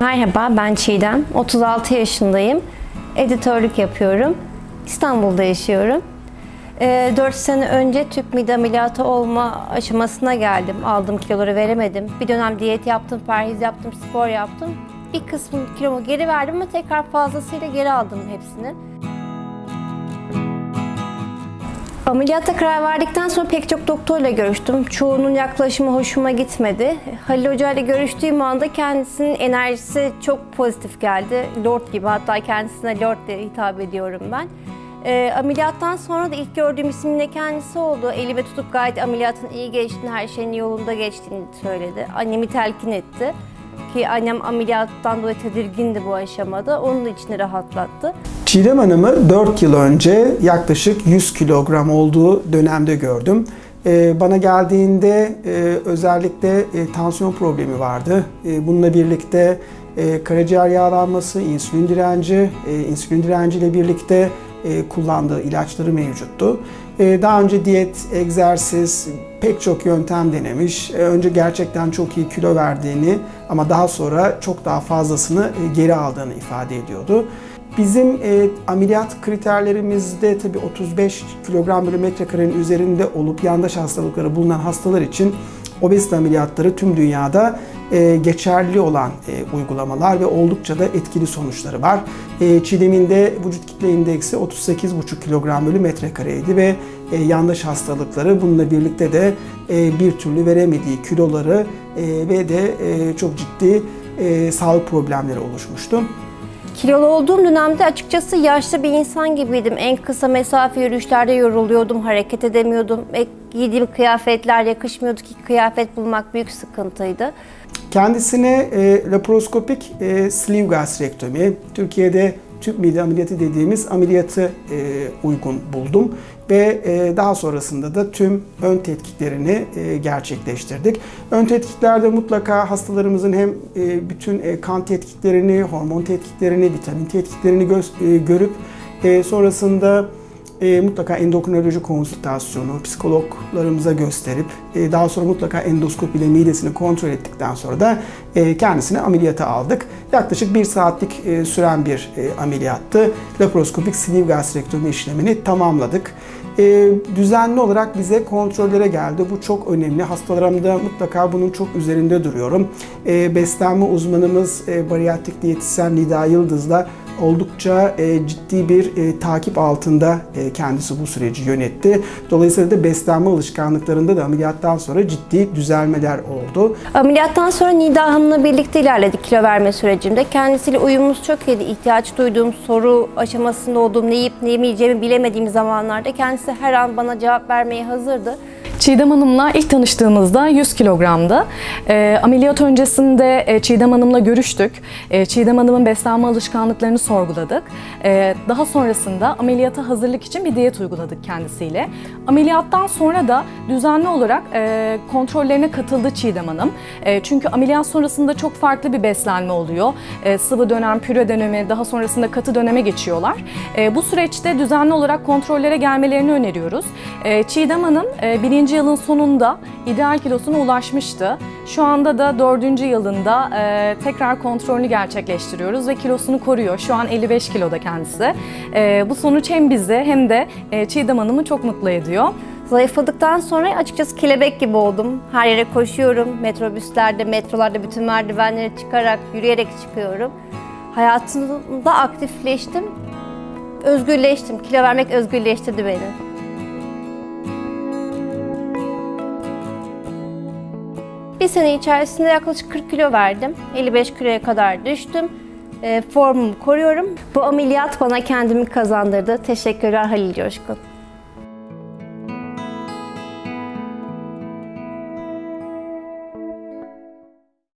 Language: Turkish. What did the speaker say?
Merhaba, ben Çiğdem. 36 yaşındayım. Editörlük yapıyorum. İstanbul'da yaşıyorum. 4 sene önce tüp mide ameliyatı olma aşamasına geldim. Aldığım kiloları veremedim. Bir dönem diyet yaptım, perhiz yaptım, spor yaptım. Bir kısmını kilomu geri verdim ama tekrar fazlasıyla geri aldım hepsini. Ameliyata karar verdikten sonra pek çok doktorla görüştüm. Çoğunun yaklaşımı hoşuma gitmedi. Halil Hoca ile görüştüğüm anda kendisinin enerjisi çok pozitif geldi. Lord gibi hatta kendisine Lord diye hitap ediyorum ben. Ee, ameliyattan sonra da ilk gördüğüm isim yine kendisi oldu. Elime tutup gayet ameliyatın iyi geçtiğini, her şeyin yolunda geçtiğini söyledi. Annemi telkin etti. Ki annem ameliyattan dolayı tedirgindi bu aşamada. Onun da içini rahatlattı. Çiğdem Hanım'ı 4 yıl önce yaklaşık 100 kilogram olduğu dönemde gördüm. Ee, Bana geldiğinde e, özellikle e, tansiyon problemi vardı. E, Bununla birlikte e, karaciğer yağlanması, insülin direnci, e, insülin direnciyle birlikte e, kullandığı ilaçları mevcuttu. E, Daha önce diyet, egzersiz, pek çok yöntem denemiş. E, Önce gerçekten çok iyi kilo verdiğini ama daha sonra çok daha fazlasını e, geri aldığını ifade ediyordu. Bizim e, ameliyat kriterlerimizde tabii 35 kilogram bölü metrekarenin üzerinde olup yandaş hastalıkları bulunan hastalar için obezite ameliyatları tüm dünyada e, geçerli olan e, uygulamalar ve oldukça da etkili sonuçları var. E, Çiğdem'in de vücut kitle indeksi 38,5 kilogram bölü metrekareydi ve e, yandaş hastalıkları bununla birlikte de e, bir türlü veremediği kiloları e, ve de e, çok ciddi e, sağlık problemleri oluşmuştu. Kilolu olduğum dönemde açıkçası yaşlı bir insan gibiydim. En kısa mesafe yürüyüşlerde yoruluyordum, hareket edemiyordum. E, giydiğim kıyafetler yakışmıyordu ki kıyafet bulmak büyük sıkıntıydı. Kendisine e, laparoskopik e, sleeve gastrektomi, Türkiye'de tüp mide ameliyatı dediğimiz ameliyatı e, uygun buldum ve e, daha sonrasında da tüm ön tetkiklerini e, gerçekleştirdik. Ön tetkiklerde mutlaka hastalarımızın hem e, bütün e, kan tetkiklerini, hormon tetkiklerini, vitamin tetkiklerini gö- e, görüp e, sonrasında e, mutlaka endokrinoloji konsültasyonu psikologlarımıza gösterip e, daha sonra mutlaka endoskop ile midesini kontrol ettikten sonra da e, kendisini ameliyata aldık. Yaklaşık bir saatlik e, süren bir e, ameliyattı. Laparoskopik sleeve gastrektomi işlemini tamamladık. E, düzenli olarak bize kontrollere geldi. Bu çok önemli. Hastalarımda mutlaka bunun çok üzerinde duruyorum. E, beslenme uzmanımız e, bariyatrik diyetisyen Nida Yıldız'la oldukça e, ciddi bir e, takip altında e, kendisi bu süreci yönetti. Dolayısıyla da beslenme alışkanlıklarında da ameliyattan sonra ciddi düzelmeler oldu. Ameliyattan sonra Nida Hanım'la birlikte ilerledik kilo verme sürecimde. Kendisiyle uyumumuz çok iyiydi. İhtiyaç duyduğum soru aşamasında olduğum, ne yiyip ne yemeyeceğimi bilemediğim zamanlarda kendisi her an bana cevap vermeye hazırdı. Çiğdem Hanım'la ilk tanıştığımızda 100 kilogramdı. Ee, ameliyat öncesinde e, Çiğdem Hanım'la görüştük. E, Çiğdem Hanım'ın beslenme alışkanlıklarını sorguladık. E, daha sonrasında ameliyata hazırlık için bir diyet uyguladık kendisiyle. Ameliyattan sonra da düzenli olarak e, kontrollerine katıldı Çiğdem Hanım. E, çünkü ameliyat sonrasında çok farklı bir beslenme oluyor. E, sıvı dönem, püre dönemi, daha sonrasında katı döneme geçiyorlar. E, bu süreçte düzenli olarak kontrollere gelmelerini öneriyoruz. E, Çiğdem Hanım e, birinci yılın sonunda ideal kilosuna ulaşmıştı. Şu anda da dördüncü yılında e, tekrar kontrolünü gerçekleştiriyoruz ve kilosunu koruyor. Şu an 55 kiloda kendisi. E, bu sonuç hem bizi hem de e, Çiğdem Hanım'ı çok mutlu ediyor. Zayıfladıktan sonra açıkçası kelebek gibi oldum. Her yere koşuyorum. Metrobüslerde, metrolarda bütün merdivenleri çıkarak, yürüyerek çıkıyorum. Hayatımda aktifleştim. Özgürleştim. Kilo vermek özgürleştirdi beni. Bir sene içerisinde yaklaşık 40 kilo verdim. 55 kiloya kadar düştüm. E, formumu koruyorum. Bu ameliyat bana kendimi kazandırdı. Teşekkürler Halil Coşkun.